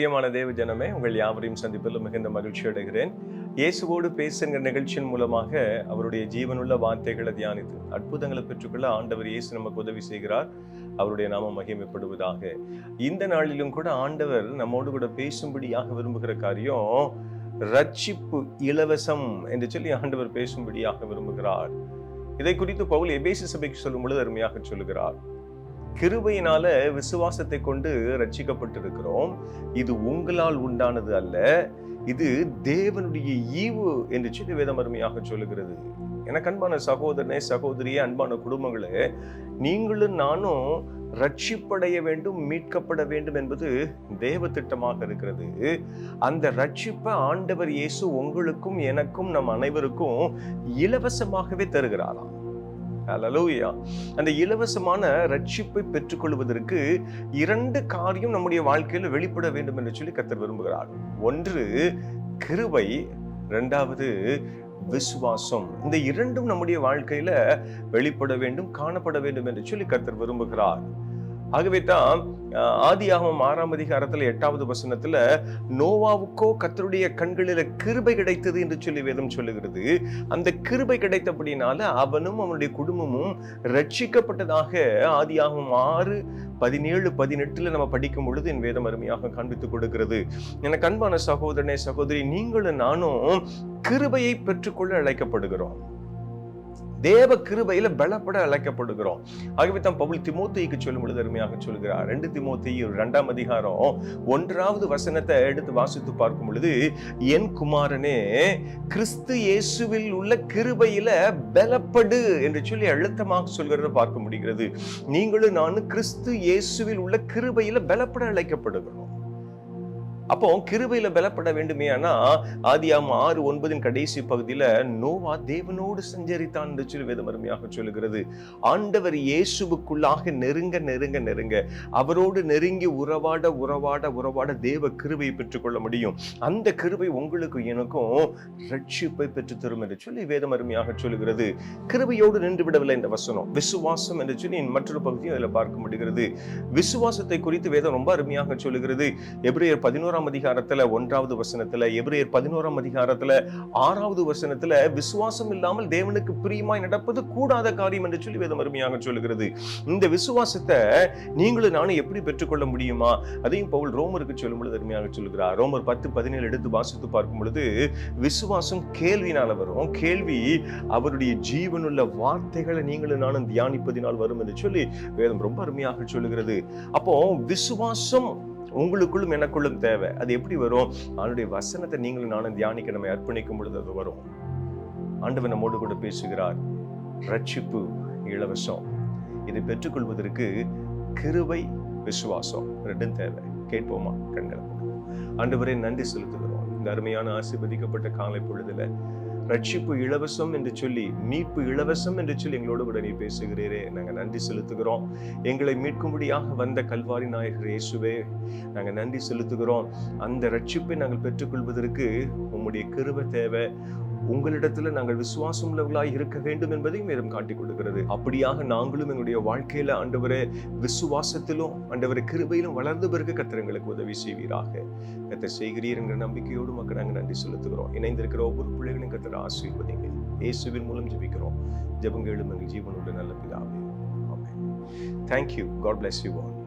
பிரியமான தேவ ஜனமே உங்கள் யாவரையும் சந்திப்பதில் மிகுந்த மகிழ்ச்சி அடைகிறேன். இயேசுவோடு பேசுகிற நிகழ்ச்சியின் மூலமாக அவருடைய ஜீவனுள்ள வார்த்தைகளை தியானித்து அற்புதங்களை பெற்றுக்கொள்ள ஆண்டவர் இயேசு நமக்கு உதவி செய்கிறார். அவருடைய நாமம் மகிமைப்படுவதாக. இந்த நாளிலும் கூட ஆண்டவர் நம்மோடு கூட பேசும்படியாக விரும்புகிற காரியம் ரட்சிப்பு இலவசம் என்று சொல்லி ஆண்டவர் பேசும்படியாக விரும்புகிறார். இதை குறித்து பவுல் எபேசி சபைக்கு சொல்லும் பொழுது அருமையாக சொல்லுகிறார். கிருபையினால விசுவாசத்தை கொண்டு ரட்சிக்கப்பட்டிருக்கிறோம் இது உங்களால் உண்டானது அல்ல. இது தேவனுடைய ஈவு என்று சொல்லி வேதம் அருமையாக சொல்லுகிறது. எனக்கு அன்பான சகோதரனே சகோதரியே அன்பான குடும்பங்களே நீங்களும் நானும் ரட்சிப்படைய வேண்டும் மீட்கப்பட வேண்டும் என்பது தேவ திட்டமாக இருக்கிறது. அந்த ரட்சிப்பை ஆண்டவர் இயேசு உங்களுக்கும் எனக்கும் நம் அனைவருக்கும் இலவசமாகவே தருகிறாராம். அலலூயா அந்த இலவசமான ரட்சிப்பை பெற்றுக்கொள்வதற்கு இரண்டு காரியம் நம்முடைய வாழ்க்கையில் வெளிப்பட வேண்டும் என்று சொல்லி கத்தர் விரும்புகிறார். ஒன்று கிருபை. இரண்டாவது விசுவாசம். இந்த இரண்டும் நம்முடைய வாழ்க்கையில வெளிப்பட வேண்டும் காணப்பட வேண்டும் என்று சொல்லி கத்தர் விரும்புகிறார். ஆகவே தான் ஆதியாகமம் ஆறாம் அதிகாரத்தில் எட்டாவது வசனத்துல நோவாவுக்கோ கத்தருடைய கண்களில கிருபை கிடைத்தது என்று சொல்லி வேதம் சொல்லுகிறது. அந்த கிருபை கிடைத்தபடினால அவனும் அவனுடைய குடும்பமும் ரட்சிக்கப்பட்டதாக ஆதியாகமம் ஆறு பதினேழு பதினெட்டுல நம்ம படிக்கும் பொழுது என் வேதம் அருமையாக காண்பித்துக் கொடுக்கிறது. எனக்கு அன்பான சகோதரனே சகோதரி நீங்களும் நானும் கிருபையை பெற்றுக்கொள்ள அழைக்கப்படுகிறோம். தேவ கிருபையில பலப்பட அழைக்கப்படுகிறோம். ஆகவே தான் பவுல் திமோத்தேயுக்கு சொல்லும் பொழுது அருமையாக சொல்கிறார் ரெண்டு திமோத்தேயு இரண்டாம் அதிகாரம் ஒன்றாவது வசனத்தை எடுத்து வாசித்து பார்க்கும் பொழுது என் குமாரனே கிறிஸ்து இயேசுவில் உள்ள கிருபையில பலப்படு என்று சொல்லி அழுத்தமாக சொல்கிறத பார்க்க முடிகிறது. நீங்களும் நானும் கிறிஸ்து இயேசுவில் உள்ள கிருபையில பலப்பட அழைக்கப்படுகிறோம். அப்போ கிருபையில பலப்பட வேண்டுமே ஆனா ஆதியாம் ஆறு ஒன்பதின் கடைசி பகுதியில நோவா தேவனோடு சஞ்சரித்தான் என்று சொல்லி வேதம் அருமையாக சொல்லுகிறது. ஆண்டவர் இயேசுவுக்குள்ளாக நெருங்க நெருங்க நெருங்க. அவரோடு நெருங்கி உறவாட உறவாட உறவாட தேவ கிருபையை பெற்றுக்கொள்ள முடியும். அந்த கிருபை உங்களுக்கு எனக்கும் ரட்சிப்பை பெற்றுத்தரும் என்று சொல்லி வேதம் அருமையாக சொல்லுகிறது. கிருபையோடு நின்று விடவில்லை இந்த வசனம். விசுவாசம் என்று சொல்லி மற்றொரு பகுதியும் அதில் பார்க்க முடிகிறது. விசுவாசத்தை குறித்து வேதம் ரொம்ப அருமையாக சொல்லுகிறது. எபிரேயர் பதினோராம் அதிகாரத்துல ஒன்றாவது வசனத்துல எபிரேயர் பதினோராம் அதிகாரத்துல ஆறாவது வசனத்துல விசுவாசம் இல்லாமல் தேவனுக்கு பிரியமாய் நடப்பது கூடாத காரியம் என்று சொல்லி வேதம் அருமையாக சொல்லுகிறது. இந்த விசுவாசத்தை நீங்களும் நானும் எப்படி பெற்றுக்கொள்ள முடியுமா? அதையும் பவுல் ரோமருக்கு சொல்லும் பொழுது அருமையாக சொல்லுகிறார். ரோமர் பத்து பதினேழு எடுத்து வாசித்து பார்க்கும் பொழுது விசுவாசம் கேள்வினால வரும். கேள்வி அவருடைய ஜீவனுள்ள வார்த்தைகளை நீங்களும் நானும் தியானிப்பதினால் வரும் என்று சொல்லி வேதம் ரொம்ப அருமையாக சொல்லுகிறது. அப்போ விசுவாசம் உங்களுக்குள்ளும் எனக்குள்ளும் தேவை. அது எப்படி வரும்? அவனுடைய வசனத்தை நீங்களும் நானும் தியானிக்க நம்ம அர்ப்பணிக்கும் பொழுது அது வரும். ஆண்டவன் நம்மோடு கூட பேசுகிறார். ரட்சிப்பு இலவசம். இதை பெற்றுக்கொள்வதற்கு கிருவை விசுவாசம் ரெண்டும் தேவை. கேட்போமா? கண்களை ஆண்டவரே நன்றி செலுத்துகிறோம். இந்த அருமையான ஆசீர்வதிக்கப்பட்ட காலை பொழுதுல ரட்சிப்பு இலவசம் என்று சொல்லி மீட்பு இலவசம் என்று சொல்லி எங்களோடு கூட நீ பேசுகிறீரே. நாங்கள் நன்றி செலுத்துகிறோம். எங்களை மீட்கும்படியாக வந்த கல்வாரி நாயகர் இயேசுவே நாங்கள் நன்றி செலுத்துகிறோம். அந்த ரட்சிப்பை நாங்கள் பெற்றுக்கொள்வதற்கு உம்முடைய கிருப தேவை. உங்களிடத்தில் நாங்கள் விசுவாசம் உள்ளவர்களாய் இருக்க வேண்டும் என்பதையும் மேலும் காட்டிக் கொடுக்கிறது. அப்படியாக நாங்களும் எங்களுடைய வாழ்க்கையில ஆண்டவரே விசுவாசத்திலும் ஆண்டவரை கிருபையிலும் வளர்ந்து பிறகு கத்தர் எங்களுக்கு உதவி செய்வீராக. கத்தை செய்கிறீர் என்ற நம்பிக்கையோடு மக்கள் நாங்கள் நன்றி செலுத்துகிறோம். இணைந்திருக்கிற ஒவ்வொரு பிள்ளைகளையும் கத்திர ஆசீர்வதிங்க இயேசுவின் மூலம் ஜெபிக்கிறோம். ஜெபங்களும் எங்கள் ஜீவனுள்ள நல்ல பிதாவே. ஆமென். Thank you God bless you all.